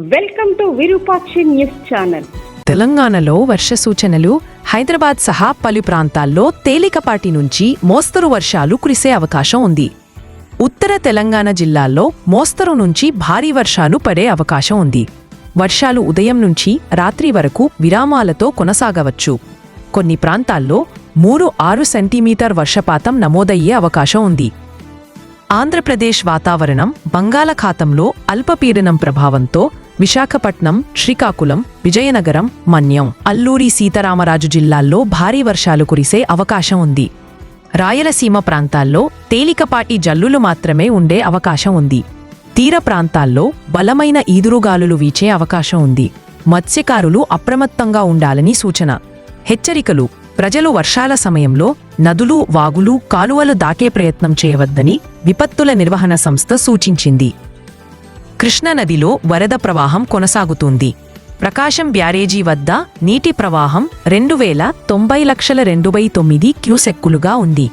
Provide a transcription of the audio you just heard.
Welcome to Virupakshi news channel తెలంగాణలో వర్ష సూచనలు హైదరాబాద్ సహా పలు ప్రాంతాల్లో తేలికపాటి నుంచి మోస్తరు వర్షాలు కురిసే అవకాశం ఉంది. ఉత్తర తెలంగాణ జిల్లాల్లో మోస్తరు నుంచి భారీ వర్షాలు పడే అవకాశం ఉంది. వర్షాలు ఉదయం నుంచి రాత్రి వరకు విరామాలతో కొనసాగవచ్చు. కొన్ని ప్రాంతాల్లో మూడు ఆరు సెంటీమీటర్ వర్షపాతం నమోదయ్యే అవకాశం ఉంది. ఆంధ్రప్రదేశ్ వాతావరణం బంగాళాఖాతంలో అల్పపీడనం ప్రభావంతో విశాఖపట్నం శ్రీకాకుళం విజయనగరం మన్యం. అల్లూరి సీతారామరాజు జిల్లాల్లో భారీ వర్షాలు కురిసే అవకాశం ఉంది. రాయలసీమ ప్రాంతాల్లో తేలికపాటి జల్లులు మాత్రమే ఉండే అవకాశం ఉంది. తీర ప్రాంతాల్లో బలమైన ఈదురుగాలులు వీచే అవకాశం ఉంది. మత్స్యకారులు అప్రమత్తంగా ఉండాలని సూచన. హెచ్చరికలు. ప్రజలు వర్షాల సమయంలో నదులు వాగులు కాలువలు దాకే ప్రయత్నం చేయవద్దని విపత్తుల నిర్వహణ సంస్థ సూచించింది. కృష్ణానదిలో వరద ప్రవాహం కొనసాగుతుంది. ప్రకాశం బ్యారేజీ వద్ద నీటి ప్రవాహం రెండు వేల తొంభై లక్షల రెండు తొమ్మిది క్యూసెక్కులుగా ఉంది.